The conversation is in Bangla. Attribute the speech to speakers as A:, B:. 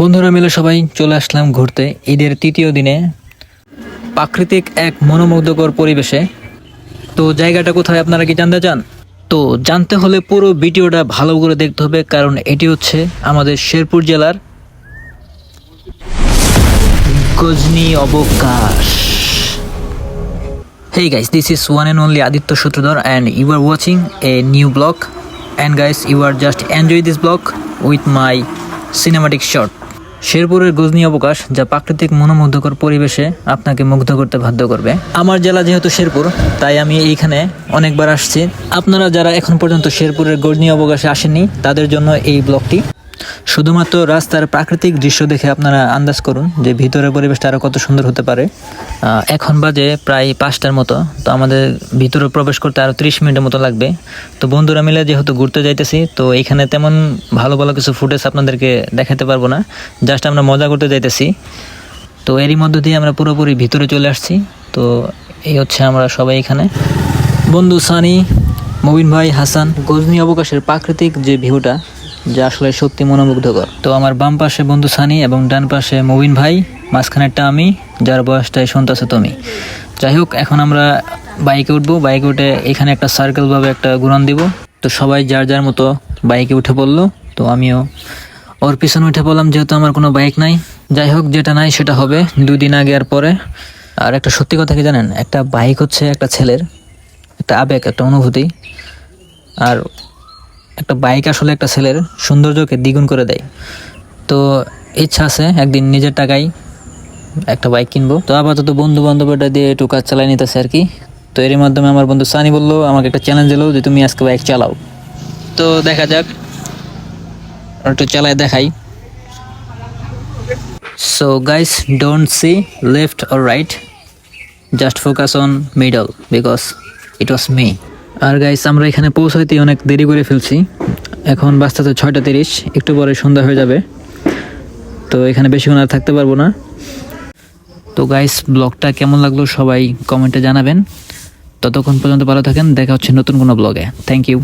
A: বন্ধুরা মিলে সবাই চলে আসলাম ঘুরতে। ঈদের তৃতীয় দিনে প্রাকৃতিক এক মনোমুগ্ধকর পরিবেশে। তো জায়গাটা কোথায় আপনারা কি জানতে চান? তো জানতে হলে পুরো ভিডিওটা ভালো করে দেখতে হবে, কারণ এটি হচ্ছে আমাদের শেরপুর জেলার Gajni Abakash. Hey guys this is one and only Aditya Sutradhar and you are watching a new blog and guys you are just enjoy this blog with my cinematic short শেরপুরের গজনি অবকাশ, যা প্রাকৃতিক মনোমুগ্ধকর পরিবেশে আপনাকে মুগ্ধ করতে বাধ্য করবে। আমার জেলা যেহেতু শেরপুর, তাই আমি এইখানে অনেকবার আসছি। আপনারা যারা এখন পর্যন্ত শেরপুরের গজনি অবকাশে আসেননি, তাদের জন্য এই ব্লগটি শুধুমাত্র রাস্তার প্রাকৃতিক দৃশ্য দেখে আপনারা আন্দাজ করুন যে ভিতরের পরিবেশটা আরও কত সুন্দর হতে পারে। এখন বাজে প্রায় পাঁচটার মতো, তো আমাদের ভিতরে প্রবেশ করতে আরও ত্রিশ মিনিটের মতো লাগবে। তো বন্ধুরা মিলে যেহেতু ঘুরতে যাইতেছি, তো এখানে তেমন ভালো ভালো কিছু ফুটেজ আপনাদেরকে দেখাতে পারব না। জাস্ট আমরা মজা করতে যাইতেছি। তো এরই মধ্য দিয়ে আমরা পুরোপুরি ভিতরে চলে আসছি। তো এই হচ্ছে আমরা সবাই এখানে। বন্ধু সানি, মবিন ভাই, হাসান, গজনি অবকাশের প্রাকৃতিক যে ভিউটা যা আসলে সত্যি মনোমুগ্ধকর। তো আমার বাম পাশে বন্ধু সানি এবং ডান পাশে মবিন ভাই, মাঝখানেরটা আমি, যার বয়সটাই শুনতেছে তুমি। যাই হোক, এখন আমরা বাইকে উঠবো। বাইকে উঠে এখানে একটা সার্কেল ভাবে একটা ঘুরান দিব। তো সবাই যার যার মতো বাইকে উঠে পড়ল। তো আমিও ওর পিছনে উঠে পড়লাম, যেহেতু আমার কোনো বাইক নাই। যাই হোক, যেটা নাই সেটা হবে। দুই দিন আগে আর পরে। আর একটা সত্যি কথা কি জানেন? একটা বাইক হচ্ছে একটা ছেলের, একটা আবেগ, একটা অনুভূতি। আর একটা বাইক আসলে একটা ছেলের সৌন্দর্যকে দ্বিগুণ করে দেয়। তো ইচ্ছা আছে একদিন নিজের টাকায় একটা বাইক কিনবো। তো আপাতত বন্ধু বান্ধবটা দিয়ে একটু কাজ চালাই নিতেছে আর কি। তো এর মাধ্যমে আমার বন্ধু সানি বলল, আমাকে একটা চ্যালেঞ্জ দিলো যে তুমি আজকে বাইক চালাও। তো দেখা যাক একটু চালায় দেখাই। So guys don't see left or right just focus on middle because it was me R guys আমরা এখানে পৌঁছাইতে অনেক দেরি করে ফেলছি। এখন বাসটা তো ছয়টা তিরিশ, একটু পরে সন্ধ্যা হয়ে যাবে। তো এখানে বেশিক্ষণ আর থাকতে পারব না। তো গাইস ব্লগটা কেমন লাগল সবাই কমেন্টে জানাবেন। ততক্ষণ পর্যন্ত ভালো থাকেন, দেখা হচ্ছে নতুন কোনো ব্লগে থ্যাংক ইউ